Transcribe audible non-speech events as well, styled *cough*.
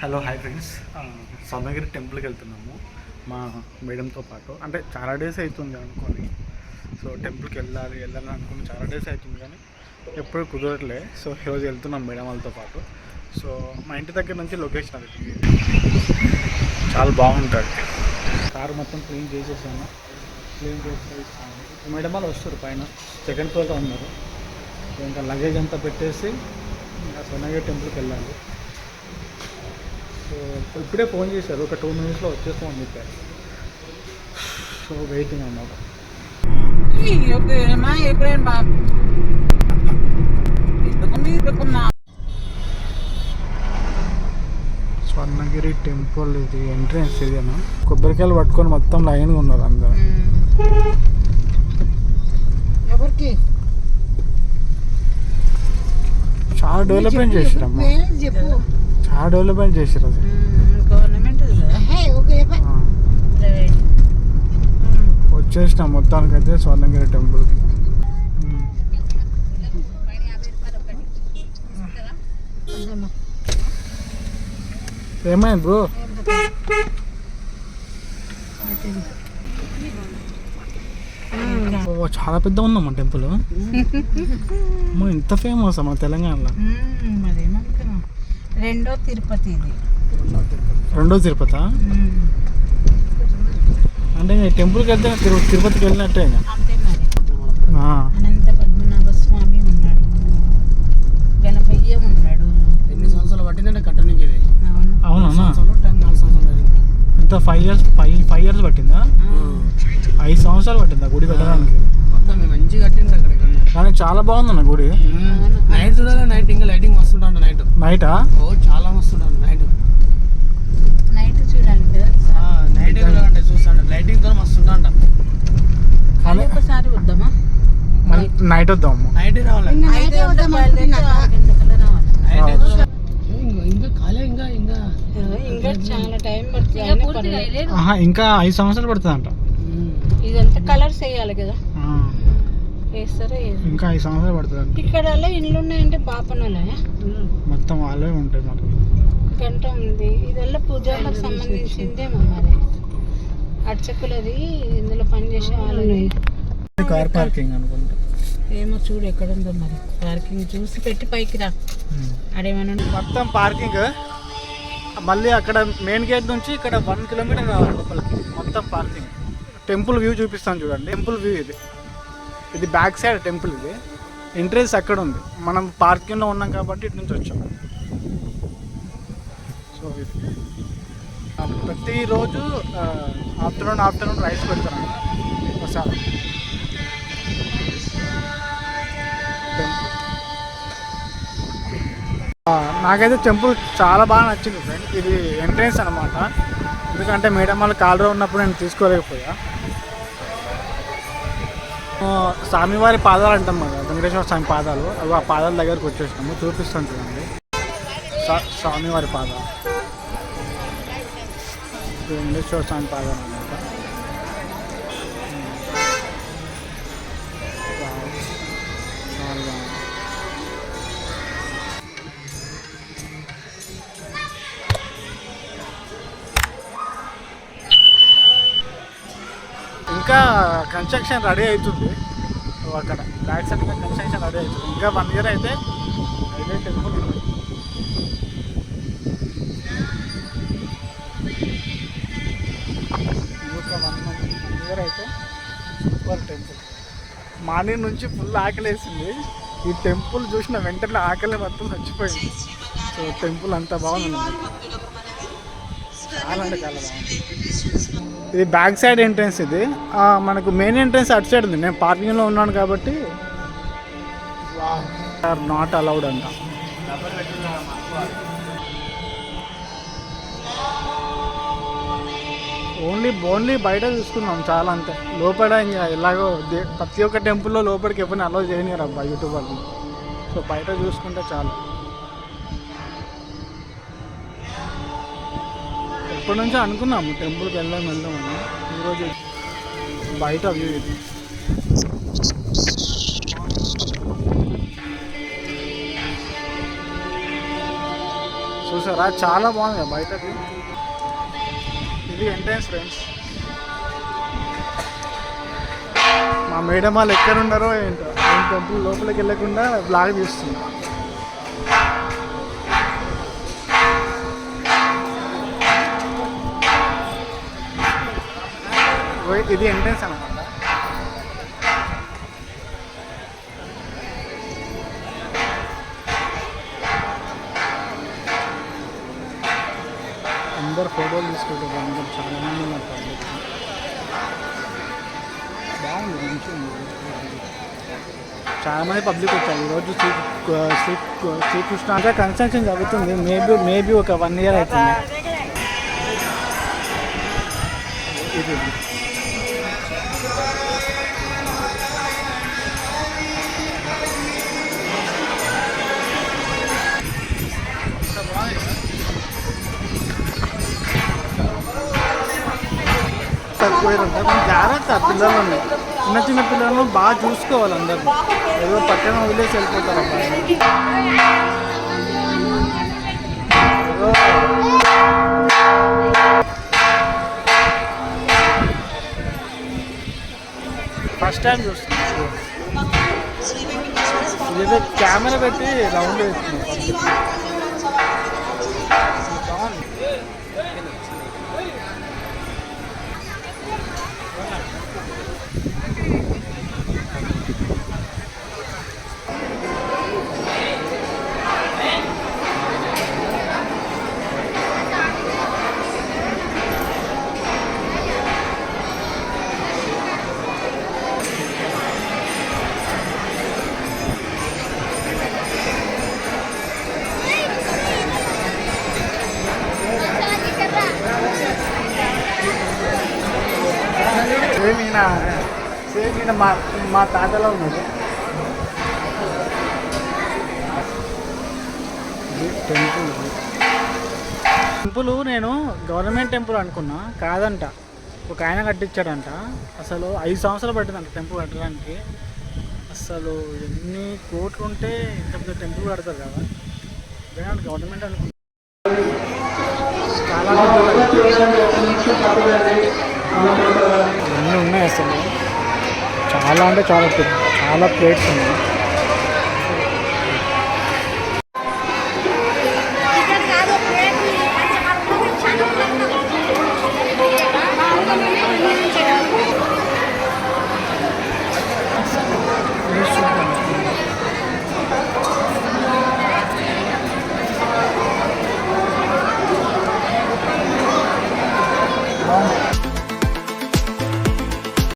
Hello hi friends. Swarnagiri టెంపుల్కి వెళ్తున్నాము. మా మేడంతో పాటు. అంటే చాలా డేస్ అవుతుంది అనుకోని. సో టెంపుల్కి వెళ్ళాలి వెళ్ళాలి అనుకుని చాలా డేస్ అవుతుంది కానీ ఎప్పుడు కుదరట్లే. సో ఈరోజు వెళ్తున్నాం మేడం వాళ్ళతో పాటు. సో మా ఇంటి దగ్గర నుంచి లొకేషన్ అది చాలా బాగుంటుంది. కారు మొత్తం క్లీన్ చేసేసాను. క్లీన్ చేసేసాను. మేడం వాళ్ళు వస్తారు పైన. సెకండ్ ఫ్లోర్లో ఉన్నారు. ఇంకా లగేజ్ అంతా పెట్టేసి ఇంకా స్వర్ణగిరి టెంపుల్కి వెళ్ళాలి. ఇప్పుడే ఫోన్ చేశారు ఒక టూ మినిట్స్లో వచ్చేస్తామని చెప్పారు. సో వెయిటింగ్ అన్నమాట. స్వర్ణగిరి టెంపుల్ ఇది ఎంట్రన్స్ ఇదేనా కొబ్బరికాయలు పట్టుకొని మొత్తం లైన్గా ఉన్నారు అందరు. ఎవరికి? చాలా డెవలప్మెంట్ చేసిరమ్మా. చెప్పు. చాలా డెవలప్మెంట్ చేసిరు అది. గవర్నమెంట్ ఆ, వచ్చేసిన మొత్తానికైతే స్వర్ణగిరి టెంపుల్కి ఉమ్. ఏమైంది బ్రో? చాలా పెద్ద ఉందమ్మా టెంపుల్. *laughs* అమ్మో ఇంత ఫేమస్ అమ్మా తెలంగాణలో. రెండో తిరుపతి ఇది రెండో తిరుపతి? అంటే ఇంకా టెంపుల్కి వెళ్తే తిరుపతికి వెళ్ళినట్టే అంతే మరి. అనంత పద్మనాభ స్వామి ఉన్నాడు. గణపయ్య ఉన్నాడు. ఎన్ని సంవత్సరాలు పట్టిందంటే కట్టడానికి ఇది? అవును. ఎంత? Five years five five years పట్టిందా? ఐదు సంవత్సరాలు పట్టిందా గుడి కట్టడానికి? మొత్తం మంచిగా కట్టింది అక్కడ ఇక్కడ. కానీ చాలా బాగుందన్న గుడి. నైట్ చూడాలి? నైట్ ఇంకా లైటింగ్ వస్తుంటాడు నైట్ నైటా ఓ చాలా వస్తుంటాడు నైట్ నైట్ కదా నైట్ అంటే చూస్తాడు. లైటింగ్తో మస్తు ఉంటాడు కానీ ఒకసారి వద్దామా? నైట్ వద్దాము? నైట్ రావాలి. నైట్ ఇంకా ఇంకా కాలే ఇంకా ఇంకా. ఇంకా చాలా టైం పడుతుంది అయినా పర్లేదు. ఆహా ఇంకా ఐదు సంవత్సరాలు పడుతుందంట. ఇదంతా కలర్స్ వేయాలి కదా. వేస్తారా? ఇంకా ఐదు సంవత్సరాలు పడుతుందంట ఇక్కడ అలా ఇండ్లు ఉన్నాయంటే పాపనలే మొత్తం వాళ్ళే ఉంటాయి మరి గంట ఉంది. ఇదల్లా పూజలకు సంబంధించిందేమో మరి. అర్చకులది ఇందులో పనిచేసే వాళ్ళది. కార్ పార్కింగ్ అనుకుంటా. ఏమో చూడు ఎక్కడ ఉందో మరి. పార్కింగ్ చూసి పెట్టి పైకి రా. ఆడేమైనా మొత్తం పార్కింగ్. మళ్ళీ అక్కడ మెయిన్ గేట్ నుంచి ఇక్కడ వన్ కిలోమీటర్ రావాలి లోపలికి. మొత్తం పార్కింగ్. టెంపుల్ వ్యూ చూపిస్తాను చూడండి. టెంపుల్ వ్యూ ఇది. ఇది బ్యాక్ సైడ్ టెంపుల్ ఇది. ఎంట్రెన్స్ అక్కడ ఉంది. మనం పార్కింగ్లో ఉన్నాం కాబట్టి ఇటు నుంచి వచ్చాం. సో ప్రతిరోజు ఆఫ్టర్నూన్ ఆఫ్టర్నూన్ రైస్ పెడతారు ఒకసారి. నాకైతే టెంపుల్ చాలా బాగా నచ్చింది ఫ్రెండ్ ఇది ఎంట్రెన్స్ అనమాట ఎందుకంటే మేడం వాళ్ళు కాలరా ఉన్నప్పుడు నేను తీసుకోలేకపోయా. స్వామివారి పాదాలు అంటాం కదా వెంకటేశ్వర స్వామి పాదాలు అవి ఆ పాదాల దగ్గరకు వచ్చేసినాము చూపిస్తాను చూడండి. స్వామివారి పాదాలు. వెంకటేశ్వర స్వామి పాదాలు. ఇంకా కన్స్ట్రక్షన్ రెడీ అవుతుంది. అక్కడ బ్యాక్ సైడ్ కన్స్ట్రక్షన్ రెడీ అవుతుంది. ఇంకా వన్ ఇయర్ అయితే ఇదే టెంపుల్ ఇంకా వన్ మంత్ వన్ ఇయర్ అయితే సూపర్ టెంపుల్ మార్నింగ్ నుంచి ఫుల్ ఆకలేసింది ఈ టెంపుల్ చూసిన వెంటనే ఆకలి మొత్తం చచ్చిపోయింది. సో టెంపుల్ అంత బాగుంది. చాలా అంటే చాలా బాగుంది. ఇది బ్యాక్ సైడ్ ఎంట్రన్స్ ఇది. మనకు మెయిన్ ఎంట్రన్స్ అటు సైడ్ ఉంది. నేను పార్కింగ్లో ఉన్నాను కాబట్టి ఆర్ నాట్ అలౌడ్ అంట. ఓన్లీ ఓన్లీ బయట చూసుకున్నాం చాలా అంతే. లోపల ఇంకా ఎలాగో ప్రతి ఒక్క టెంపుల్లో లోపలికి ఎప్పుడు అలౌ చేయనియరు అబ్బా యూట్యూబర్లు. సో బయట చూసుకుంటే చాలు. ఎప్పటి నుంచో అనుకున్నాము టెంపుల్కి వెళ్దాం వెళ్దామని ఈరోజు బయట వ్యూ ఇది. చూసారా? చాలా బాగుంది కదా బయటది ఇది ఎంట్రన్స్ ఫ్రెండ్స్ మా మేడం వాళ్ళు ఎక్కడ ఉన్నారో ఏంటో. టెంపుల్ లోపలికి వెళ్ళకుండా బ్లాగ్ తీస్తుంది ఇది ఎంట్రన్స్ అనమాట అందరు ఫోటోలు తీసుకుంటారు అందరు చాలా మంది ఉన్నారు. బాగుంది మంచిగా చాలా మంది పబ్లిక్ వచ్చారు. ఈరోజు శ్రీ శ్రీ శ్రీకృష్ణ అంటే కన్స్ట్రక్షన్ జరుగుతుంది. మేబీ మేబీ ఒక వన్ ఇయర్ అవుతుంది. ఇది. తక్కువ జాగ్రత్త పిల్లలని చిన్న చిన్న పిల్లలను బాగా చూసుకోవాలి అందరు ఏదో పక్కన వదిలేసి వెళ్ళిపోతారు అబ్బాయి ఫస్ట్ టైం చూస్తున్నాను ఇదేదో కెమెరా పెట్టి రౌండ్ వేస్తుంది ఈయన సేమ్ ఈయన మా మా తాతలో ఉన్నాడు టెంపుల్. టెంపుల్ నేను గవర్నమెంట్ టెంపుల్ అనుకున్నా కాదంట. ఒక ఆయన కట్టించాడంట. అసలు ఐదు సంవత్సరాలు పట్టిందంట టెంపుల్ కట్టడానికి. అసలు ఎన్ని కోట్లు ఉంటే ఇంత పెద్ద టెంపుల్ కడతారు కదా. ఇదేనా గవర్నమెంట్ అనుకున్నా. చాలా అన్నీ ఉన్నాయి అసలు. చాలా అంటే చాలా చాలా ప్లేట్స్ ఉన్నాయి.